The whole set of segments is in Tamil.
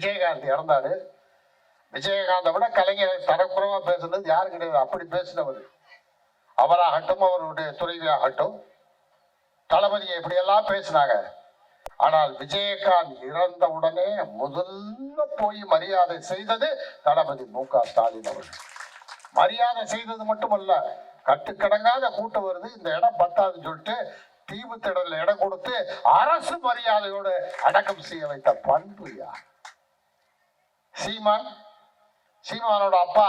விஜயகாந்த் இறந்தாரு. விஜயகாந்தை விட கலைஞரை தரக்குறவா பேசுனது யாரு கிடையாது. அப்படி பேசினவர் அவராகட்டும் அவருடைய துறைவியாகட்டும். தளபதியை இப்படியெல்லாம் பேசினாங்க. ஆனால் விஜயகாந்த் இறந்த உடனே முதல்ல போய் மரியாதை செய்தது தளபதி மு க ஸ்டாலின் அவர்கள். மரியாதை செய்தது மட்டுமல்ல கட்டுக்கடங்காத கூட்டம் வருது. இந்த இடம் பத்தாதுன்னு சொல்லிட்டு தீவு திடல இடம் கொடுத்து அரசு மரியாதையோடு அடக்கம் செய்ய வைத்த பண்பு யார்? சீமான் சீமானோட அப்பா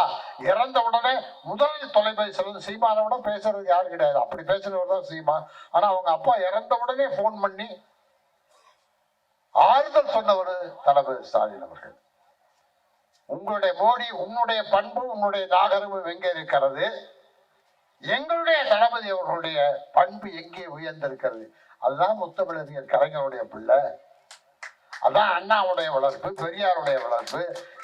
இறந்த உடனே முதல் தொலைபேசியில் வந்து சீமானோட பேசுறது யாரும் கிடையாது. அப்படி பேசுறவர் தான் சீமான். ஆனா அவங்க அப்பா இறந்த உடனே ஃபோன் பண்ணி ஆறுதல் சொன்னவர் தளபதி ஸ்டாலின் அவர்கள். உங்களுடைய மோடி உன்னுடைய பண்பு உன்னுடைய நாகரமும் எங்கே இருக்கிறது? எங்களுடைய தளபதி அவர்களுடைய பண்பு எங்கே உயர்ந்திருக்கிறது? அதுதான் முத்தமிழறிஞர் கலைஞருடைய பிள்ளை. அதான் அண்ணாவுடைய வளர்ப்பு பெரியாருடைய வளர்ப்பு.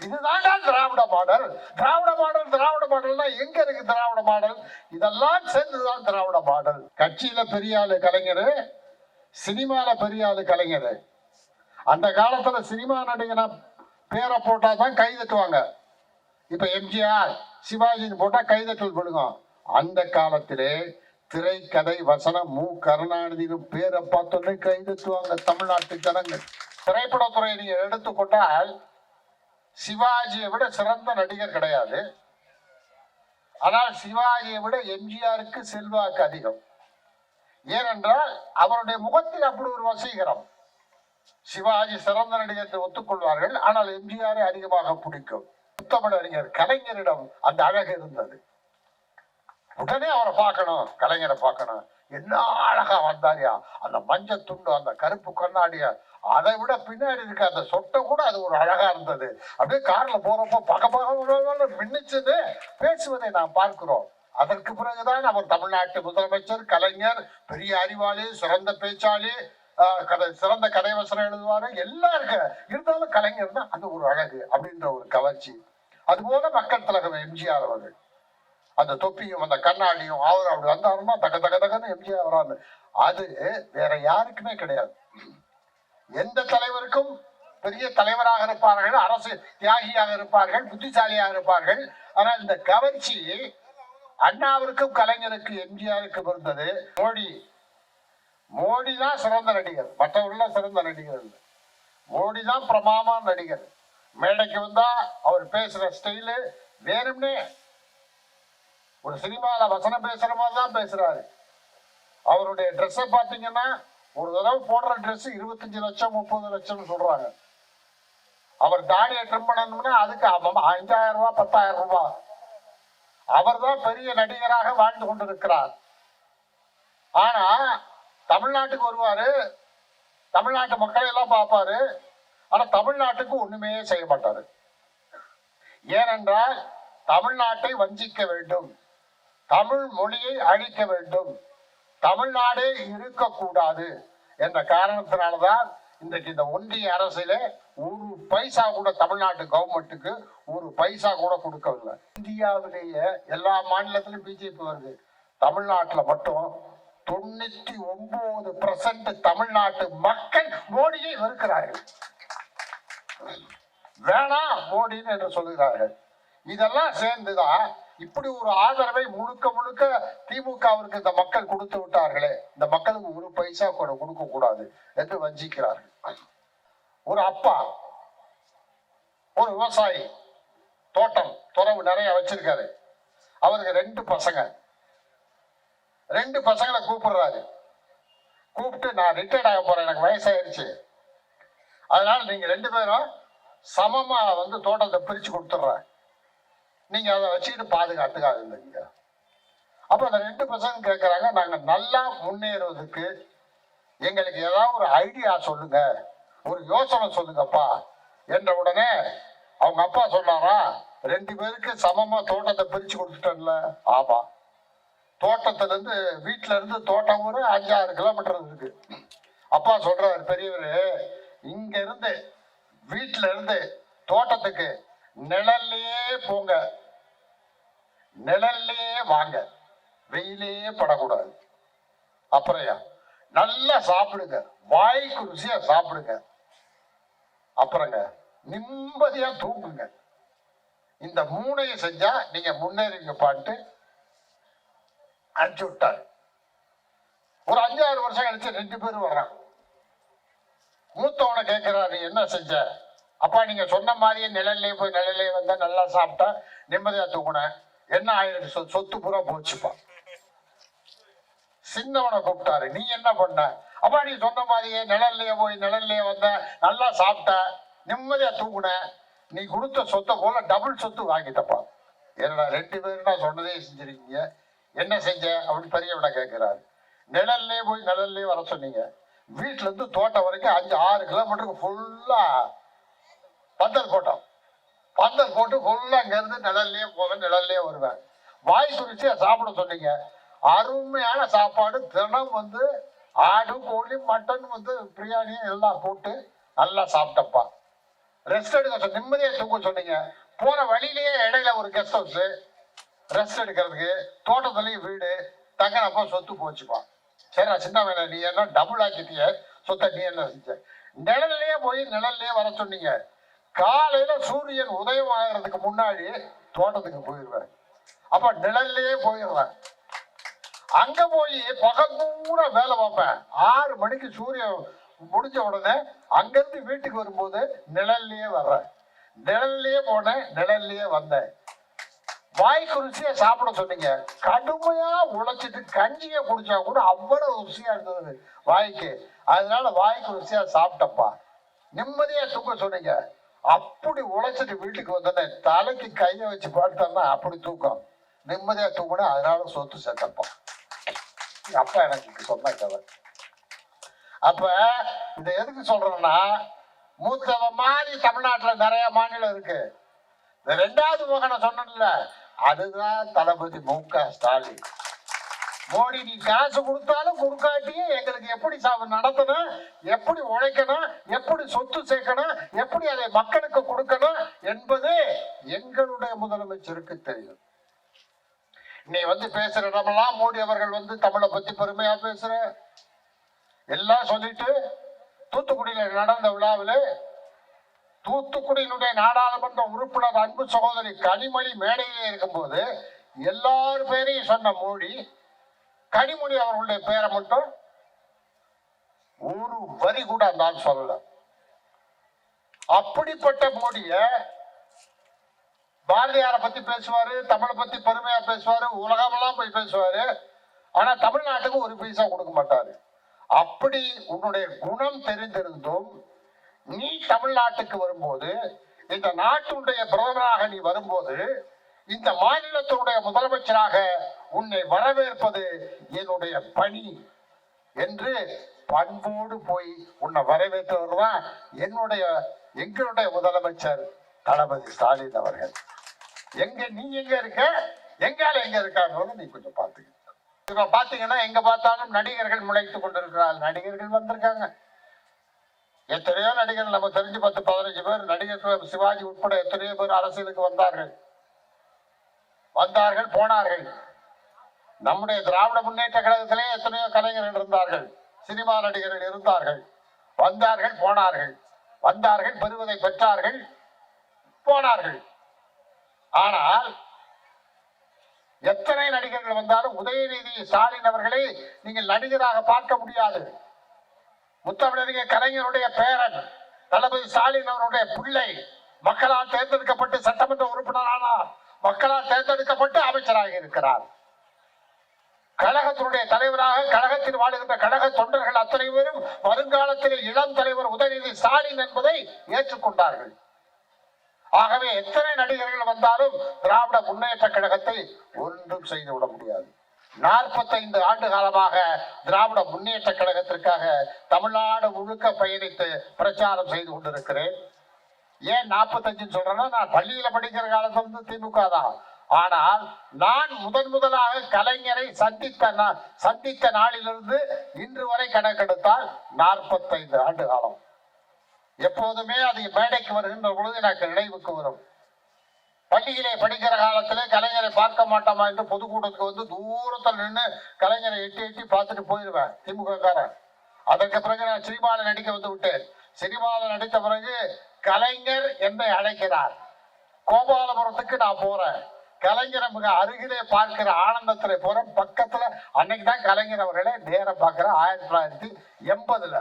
இதுதான் திராவிட மாடல். திராவிட மாடல் திராவிட மாடல்னா எங்க இருக்கு திராவிட மாடல்? இதெல்லாம் சேர்ந்துதான் திராவிட மாடல். கட்சியில பெரிய ஆளு கலைஞர் சினிமால பெரிய ஆளு கலைஞர். அந்த காலத்துல சினிமா நடிகனா பேரை போட்டா தான் கை தட்டுவாங்க. இப்ப எம்ஜிஆர் சிவாஜின்னு போட்டா கைதட்டல் விழுகும் அந்த காலத்திலே திரைக்கதை வசனம் மு. கருணாநிதினு பேரை பார்த்தோன்னே கைதட்டுவாங்க தமிழ்நாட்டு ஜனங்கள். திரைப்படத்துறை நீங்க எடுத்துக்கொண்டால் சிவாஜியை விட சிறந்த நடிகர் கிடையாது. ஆனால் சிவாஜியை விட எம்ஜிஆருக்கு செல்வாக்கு அதிகம். ஏனென்றால் அவருடைய முகத்தில் அப்படி ஒரு வசீகரம். சிவாஜி சிறந்த நடிகத்தை ஒத்துக்கொள்வார்கள் ஆனால் எம்ஜிஆரை அதிகமாக பிடிக்கும். முத்தமிழறிஞர் கலைஞரிடம் அந்த அழகு இருந்தது. உடனே அவரை பார்க்கணும் கலைஞரை பார்க்கணும். என்ன அழகா வந்தாரியா அந்த மஞ்சள் துண்டு அந்த கருப்பு கண்ணாடியா அதை விட பின்னாடி இருக்க அந்த சொட்டை கூட அது ஒரு அழகா இருந்தது. அப்படியே கார்ல போறப்போ பக பக மின்னிச்சது பேசுவதை நாம் பார்க்கிறோம். அதற்கு பிறகுதான் அவர் தமிழ்நாட்டு முதலமைச்சர் கலைஞர் பெரிய அறிவாளி சிறந்த பேச்சாளி ஆஹ், கதை சிறந்த கதை வசனம் எழுதுவாரு. எல்லாம் இருக்கு இருந்தாலும் கலைஞர் தான் அது ஒரு அழகு அப்படின்ற ஒரு கவர்ச்சி. அதுபோல மக்கள் தலைவர் எம்ஜிஆர் அவர்கள். அந்த தொப்பியும் அந்த கண்ணாடியும் அவர் அப்படி வந்தாருன்னா தக தக தகன்னு எம்ஜிஆர் வராது அது வேற யாருக்குமே கிடையாது. எந்த தலைவருக்கும் பெரிய தலைவராக இருப்பார்கள் அரசு தியாகியாக இருப்பார்கள் புத்திசாலியாக இருப்பார்கள். ஆனால் இந்த கவர்ச்சி அண்ணாவிற்கும் கலைஞருக்கு எம்ஜிஆருக்கும் இருந்தது மோடி. மோடி தான் சிறந்த நடிகர். மற்றவர்கள்லாம் சிறந்த நடிகர் இல்லை. மோடி தான் பிரமாமான நடிகர். மேடைக்கு வந்தா அவர் பேசுற ஸ்டைலு வேணும்னே ஒரு சினிமாவில் வசனம் பேசுற மாதிரி தான் பேசுறாரு. அவருடைய ட்ரெஸ்ஸை பார்த்தீங்கன்னா ஒரு தடவை போடுற ட்ரெஸ் இருபத்தஞ்சு லட்சம் முப்பது லட்சம் சொல்றாங்க. அவர் தாடியை ட்ரிம் பண்ணணும்னா அதுக்கு அஞ்சாயிரம் ரூபாய் பத்தாயிரம் ரூபாய். அவர் தான் பெரிய நடிகராக வாழ்ந்து கொண்டிருக்கிறார். ஆனா தமிழ்நாட்டுக்கு வருவாரு. தமிழ்நாட்டு மக்களை எல்லாம் பார்ப்பாரு. ஆனா தமிழ்நாட்டுக்கு ஒண்ணுமே செய்ய மாட்டாரு. ஏனென்றால் தமிழ்நாட்டை வஞ்சிக்க வேண்டும். தமிழ் மொழியை அழிக்க வேண்டும். தமிழ்நாடே இருக்கக்கூடாது என்ற காரணத்தினாலதான் இன்றைக்கு இந்த ஒன்றிய அரசிலே ஒரு பைசா கூட தமிழ்நாட்டு கவர்மெண்ட்டுக்கு ஒரு பைசா கூட கொடுக்கவில்லை. இந்தியாவிலேயே எல்லா மாநிலத்திலும் பிஜேபி வருது. தமிழ்நாட்டில் மட்டும் தொண்ணூத்தி ஒன்பது பர்சன்ட் தமிழ்நாட்டு மக்கள் மோடியை வெறுக்கிறார்கள். வேணாம் மோடின்னு என்று சொல்லுகிறார்கள். இதெல்லாம் சேர்ந்துதான் இப்படி ஒரு ஆதரவை முழுக்க முழுக்க திமுகவிற்கு இந்த மக்கள் கொடுத்து விட்டார்களே இந்த மக்களுக்கு ஒரு பைசா கூட கொடுக்க கூடாது என்று வஞ்சிக்கிறார்கள். ஒரு அப்பா ஒரு விவசாயி தோட்டம் துறவு நிறைய வச்சிருக்காரு. அவருக்கு ரெண்டு பசங்க. ரெண்டு பசங்களை கூப்பிடுறாரு. கூப்பிட்டு நான் ரிட்டையர்ட் ஆக போறேன் எனக்கு வயசாயிருச்சு. அதனால நீங்க ரெண்டு பேரும் சமமா வந்து தோட்டத்தை பிரிச்சு கொடுத்துட்றேன். நீங்க அதை வச்சுக்கிட்டு பாதுகாத்துக்காதுங்க. அப்ப அந்த ரெண்டு பசங்க கேட்கறாங்க நாங்க நல்லா முன்னேறுவதற்கு எங்களுக்கு ஏதாவது ஒரு ஐடியா சொல்லுங்க ஒரு யோசனை சொல்லுங்கப்பா. என்ற உடனே அவங்க அப்பா சொன்னாரா ரெண்டு பேருக்கு சமமா தோட்டத்தை பிரிச்சு கொடுத்துட்டேன்ல. ஆமா. தோட்டத்துல இருந்து வீட்டுல இருந்து தோட்டம் ஒரு அஞ்சாறு கிலோமீட்டர் இருக்கு. அப்பா சொல்றாரு பெரியவர் இங்க இருந்து வீட்டுல இருந்து தோட்டத்துக்கு நிழல்லையே போங்க. நிழல்லையே வாங்க. வெயிலே படக்கூடாது. அப்புறம் நல்லா சாப்பிடுங்க. வாய்க்கு ருசியா சாப்பிடுங்க. அப்புறங்க நிம்மதியா தூங்குங்க. இந்த மூணையும் செஞ்சா நீங்க முன்னேறிங்க பாட்டு அனுப்பிச்சு விட்டாரு. ஒரு அஞ்சாறு வருஷம் கழிச்சு ரெண்டு பேரும் வர்றான் மூத்தவனை கேட்கிறாரு என்ன செஞ்ச? அப்பா நீங்க சொன்ன மாதிரியே நிழல்லே போய் நிழல்லே வந்தா நல்லா சாப்பிட்டா நிம்மதியா தூங்குனேன் என்ன ஆயிருக்கு சொ- சொத்து பூரா போச்சுப்பா. சின்னவனை கூப்பிட்டாரு நீ என்ன பண்ண? அப்பா நீ சொன்ன மாதிரியே நிழல்லையே போய் நிழல்லையே வந்த நல்லா சாப்பிட்ட நிம்மதியா தூங்குன? நீ கொடுத்த சொத்தை போல டபுள் சொத்து வாங்கிட்டப்பா. என்னடா ரெண்டு பேரும் நான் சொன்னதே செஞ்சிருக்கீங்க. என்ன செஞ்ச? அப்படின்னு பெரியவனை கேட்கிறாரு நிழல்லே போய் நிழல்லே வர சொன்னீங்க. வீட்டுல இருந்து தோட்டம் வரைக்கும் அஞ்சு ஆறு கிலோமீட்டருக்கு ஃபுல்லா பந்தல் போட்டோம் பந்தல் போட்டு ஃபுல்லாக அங்கேருந்து நிழல்லையே போவேன் நிழல்லையே வருவேன். வாய் குறிச்சியா சாப்பிட சொன்னீங்க. அருமையான சாப்பாடு. தினம் வந்து ஆடு கோழி மட்டன் வந்து பிரியாணி எல்லாம் போட்டு நல்லா சாப்பிட்டப்பா ரெஸ்ட் எடுக்க சொன்ன நிம்மதியாக தூக்க சொன்னீங்க. போகிற வழியிலேயே இடையில ஒரு கெஸ்ட் ஹவுஸ் ரெஸ்ட் எடுக்கிறதுக்கு தோட்டத்துலேயும் வீடு. தங்கினப்ப சொத்து போச்சுப்பா. சரி சின்ன வேலை நீ என்ன டபுள் ஆக்கிட்டிய? சொத்தை நீ என்ன செஞ்ச? நிழல்லையே போய் நிழல்லையே வர சொன்னீங்க. காலையில சூரியன் உதயம் ஆகிறதுக்கு முன்னாடி தோட்டத்துக்கு போயிடுவேன் அப்ப நிழல்லையே போயிடுவேன் அங்க போய் பகல் பூரா வேலை பார்ப்பேன். ஆறு மணிக்கு சூரியன் முடிஞ்ச உடனே அங்கிருந்து வீட்டுக்கு வரும்போது நிழல்லையே வர்றேன். நிழல்லையே போனேன் நிழல்லையே வந்தேன். வாய்க்கு ருசியா சாப்பிட சொன்னீங்க. கடுமையா உழைச்சிட்டு கஞ்சியை குடிச்சா கூட அவ்வளவு ருசியா இருந்தது வாய்க்கு. அதனால வாய்க்கு ருசியா சாப்பிட்டப்பா. நிம்மதியா தூக்க சொன்னீங்க. அப்படி உழைச்சிட்டு வீட்டுக்கு வந்தோடனே தலைக்கு கையை வச்சு படுத்தோம்னா அப்படி தூக்கம். நிம்மதியா தூங்கினா அதனால சொத்து சேர்த்தப்போம் அப்பா எனக்கு சொன்ன கதை அப்ப இதை எதுக்கு சொல்றேன்னா மூத்தவ மாதிரி தமிழ்நாட்டுல நிறைய மாநிலம் இருக்கு. இந்த ரெண்டாவது முகனை சொன்னல அதுதான் தளபதி மு க ஸ்டாலின். மோடி நீ காசு கொடுத்தாலும் கொடுக்காட்டியே எங்களுக்கு எப்படி சாவு நடத்தணும் எப்படி உழைக்கணும் எப்படி சொத்து சேர்க்கணும் எப்படி அதை மக்களுக்கு கொடுக்கணும் என்பது எங்களுடைய முதலமைச்சருக்கு தெரியும். நீ வந்து பேசுற இடமெல்லாம் மோடி அவர்கள் வந்து தமிழை பத்தி பெருமையா பேசுற. எல்லாம் சொல்லிட்டு தூத்துக்குடியில நடந்த விழாவிலே தூத்துக்குடியினுடைய நாடாளுமன்ற உறுப்பினர் அன்பு சகோதரி கனிமொழி மேடையிலே இருக்கும்போது எல்லார் பேரையும் சொன்ன மோடி கனிமொழி அவர்களுடைய பேரை மட்டும் ஒரு வரி கூட அந்த ஆள் அப்படிப்பட்ட மோடிய பாரதியாரை பத்தி பேசுவாரு தமிழை பத்தி பெருமையா பேசுவாரு உலகமெல்லாம் போய் பேசுவாரு. ஆனா தமிழ்நாட்டுக்கு ஒரு பைசா கொடுக்க மாட்டாரு. அப்படி உன்னுடைய குணம் தெரிந்திருந்தும் நீ தமிழ்நாட்டுக்கு வரும்போது இந்த நாட்டுடைய பிரதமராக நீ வரும்போது இந்த மாநிலத்தினுடைய முதலமைச்சராக உன்னை வரவேற்பது என்னுடைய பணி என்று பண்போடு போய் உன்னை வரவேற்றவர் தான் என்னுடைய எங்களுடைய முதலமைச்சர் தளபதி ஸ்டாலின் அவர்கள். எங்க நீ எங்க இருக்க? எங்கால எங்க இருக்காங்க நீ கொஞ்சம் பாத்துக்க இப்ப பாத்தீங்கன்னா எங்க பார்த்தாலும் நடிகர்கள் முளைத்து கொண்டிருக்கிறார் நடிகர்கள் வந்திருக்காங்க. எத்தனையோ நடிகர் நம்ம தெரிஞ்சு பத்து பதினஞ்சு பேர் நடிகர் சிவாஜி உட்பட எத்தனையோ பேர் அரசியலுக்கு வந்தார்கள். வந்தார்கள் போனார்கள். நம்முடைய திராவிட முன்னேற்ற கழகத்திலே எத்தனையோ கலைஞர்கள் இருந்தார்கள். சினிமா நடிகர்கள் இருந்தார்கள். வந்தார்கள் போனார்கள். வந்தார்கள் பெறுவதை பெற்றார்கள் போனார்கள். ஆனால் எத்தனை நடிகர்கள் வந்தாலும் உதயநிதி ஸ்டாலின் அவர்களை நீங்கள் நடிகராக பார்க்க முடியாது. முத்தமிழறிஞர் கலைஞருடைய பேரன் தளபதி ஸ்டாலின் அவருடைய பிள்ளை மக்களால் தேர்ந்தெடுக்கப்பட்டு சட்டமன்ற உறுப்பினரானார் மக்களால் தேர்ந்தெடுக்கப்பட்டு அமைச்சராக இருக்கிறார். கழகத்தினுடைய தலைவராக கழகத்தில் வாழுகின்ற கழக தொண்டர்கள் அத்தனை பேரும் வருங்காலத்தில் இளம் தலைவர் உதயநிதி என்பதை ஏற்றுக்கொண்டார்கள். ஆகவே எத்தனை நடிகர்கள் வந்தாலும் திராவிட முன்னேற்ற கழகத்தை ஒன்றும் செய்து விட முடியாது. நாற்பத்தைந்து ஆண்டு காலமாக திராவிட முன்னேற்ற கழகத்திற்காக தமிழ்நாடு முழுக்க பயணித்து பிரச்சாரம் செய்து கொண்டிருக்கிறேன். ஏன் நாற்பத்தஞ்சுன்னு சொல்றேன்னா நான் பள்ளியில படிக்கிற காலத்துல இருந்து திமுக தான். ஆனால் நான் முதன் முதலாக கலைஞரை சந்தித்த நா- சந்தித்த நாளிலிருந்து இன்று வரை கணக்கெடுத்தால் நாற்பத்தைந்து ஆண்டு காலம். எப்போதுமே அது மேடைக்கு வருகின்ற பொழுது எனக்கு நினைவுக்கு வரும் பள்ளியிலே படிக்கிற காலத்துல கலைஞரை பார்க்க மாட்டோமா என்று பொதுக்கூட்டத்துக்கு வந்து தூரத்தில் நின்று கலைஞரை எட்டி எட்டி பார்த்துட்டு போயிடுவேன் திமுக காரன் அதற்கு பிறகு நான் சினிமாவில் நடிக்க வந்து விட்டேன். சினிமாவில் நடித்த பிறகு கலைஞர் என்னை அழைக்கிறார். கோபாலபுரத்துக்கு நான் போறேன். கலைஞரை மிக அருகிலே பார்க்கிற ஆனந்தத்திலே போறேன். பக்கத்துல அன்னைக்கு தான் கலைஞர் அவர்களை நேரம் பார்க்கிறேன். ஆயிரத்தி தொள்ளாயிரத்தி எண்பதுல.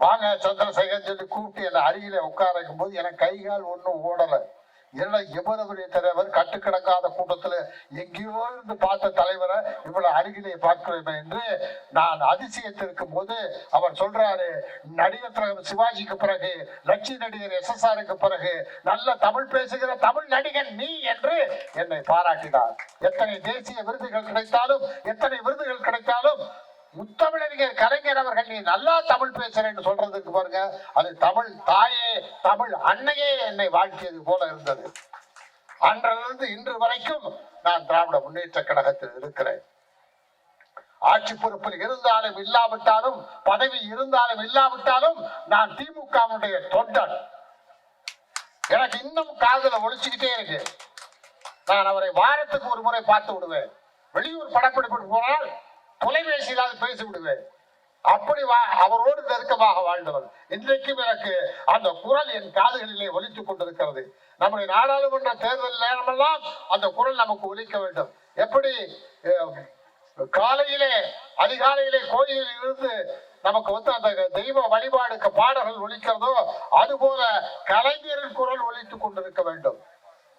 வாங்க சந்திரசேகர் சொல்லி கூப்பிட்டு என்னை அருகில உட்கார வைக்கும் போது எனக்கு கை கால் ஒன்றும் ஓடலை. ஏன்னா இவ்வளவு தலைவர் கட்டுக்கிடக்காத கூட்டத்துல எங்கேயோ இருந்து பார்த்த தலைவரை இவ்வளவு அருகிலே பார்க்கிறோமே என்று நான் அதிசயத்திருக்கும் போது அவர் சொல்றாரு நடிகர் திலகம் சிவாஜிக்கு பிறகு லட்சி நடிகர் எஸ் எஸ் ஆருக்கு பிறகு நல்ல தமிழ் பேசுகிற தமிழ் நடிகன் நீ என்று என்னை பாராட்டினார். எத்தனை தேசிய விருதுகள் கிடைத்தாலும் எத்தனை விருதுகள் கிடைத்தாலும் முத்தமிழறிஞர் கலைஞர் அவர்கள் நீ நல்லா தமிழ் பேசுறேன்னு சொல்றதுக்கு பாருங்க அது தமிழ் தாயே தமிழ் அன்னையே என்னை வாழ்த்தியது போல இருந்தது. அன்றிலிருந்து இன்று வரைக்கும் நான் திராவிட முன்னேற்ற கழகத்தில் இருக்கிறேன். ஆட்சி பொறுப்பில் இருந்தாலும் இல்லாவிட்டாலும் பதவி இருந்தாலும் இல்லாவிட்டாலும் நான் திமுகவுடைய தொண்டன். எனக்கு இன்னும் காதல ஒழிச்சுக்கிட்டே இருக்கு. நான் அவரை வாரத்துக்கு ஒரு முறை பார்த்து விடுவேன். வெளியூர் படப்பிடிப்பு போனால் தொலைபேசியிலாவது பேசி விடுவேன். அப்படி வா- அவரோடு நெருக்கமாக வாழ்ந்தவர். இன்றைக்கும் எனக்கு அந்த குரல் என் காதுகளிலே ஒலித்துக் கொண்டிருக்கிறது. நம்முடைய நாடாளுமன்ற தேர்தல் நேரமெல்லாம் அந்த குரல் நமக்கு ஒலிக்க வேண்டும். எப்படி காலையிலே அதிகாலையிலே கோயிலில் இருந்து நமக்கு வந்து அந்த தெய்வ வழிபாடுக்கு பாடல்கள் ஒலிக்கிறதோ அதுபோல கலைஞரின் குரல் ஒழித்துக் கொண்டிருக்க வேண்டும்.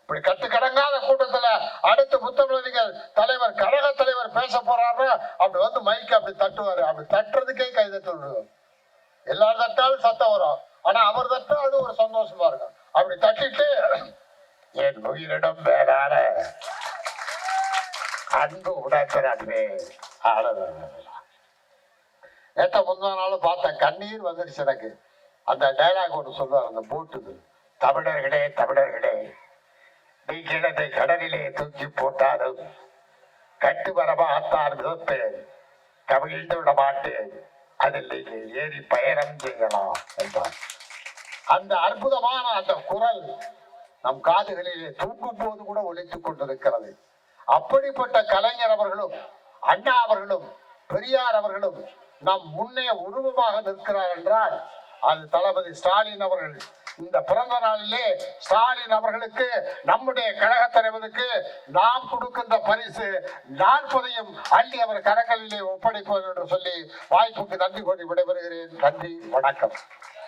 இப்படி கட்டுக்கடங்காத கூட்டத்துல அடுத்து புத்தமிழறிஞர் தலைவர் கழக தலைவர் பேச போறாரு அப்படி வந்து மைக்கு அப்படி தட்டுவாரு. அப்படி தட்டுறதுக்கே கை தட்டு விடுவார். எல்லாரும் தட்டாலும் சத்தம் வரும். ஆனா அவர் தட்டா அது ஒரு சந்தோஷமா இருக்கும். அப்படி தட்டிட்டு என் உயிரிடம் மேலான அன்பு உடன்பிறப்பே நேத்த முந்தா நாளும் பார்த்தேன் கண்ணீர் வந்துடுச்சு எனக்கு. அந்த டைலாக் ஒன்று சொல்லுவார் அந்த போட்டுது தமிழர்களே தமிழர்களே நீ கிணத்தை கடலிலே தூக்கி போட்டாலும் கட்டு வரமாகத்தான் மிதப்பேன் கவிழ்ந்து விட மாட்டேன். அதில் நீங்கள் ஏறி பயணம் செய்யலாம் என்றார். அந்த அற்புதமான அந்த குரல் நம் காதுகளிலே தூங்கும் போது கூட ஒழித்துக் கொண்டிருக்கிறது. அப்படிப்பட்ட கலைஞர் அவர்களும் அண்ணா அவர்களும் பெரியார் அவர்களும் நம் முன்னே உருவமாக நிற்கிறார் என்றால் அது தளபதி ஸ்டாலின் அவர்கள் இந்த பிறந்த நாளிலே ஸ்டாலின் அவர்களுக்கு நம்முடைய கழக தலைவருக்கு நாம் கொடுக்கின்ற பரிசு நாற்பதையும் அள்ளி அவர் கரங்களிலே ஒப்படைப்போம் என்று சொல்லி வாய்ப்புக்கு நன்றி கூறி விடைபெறுகிறேன். நன்றி வணக்கம்.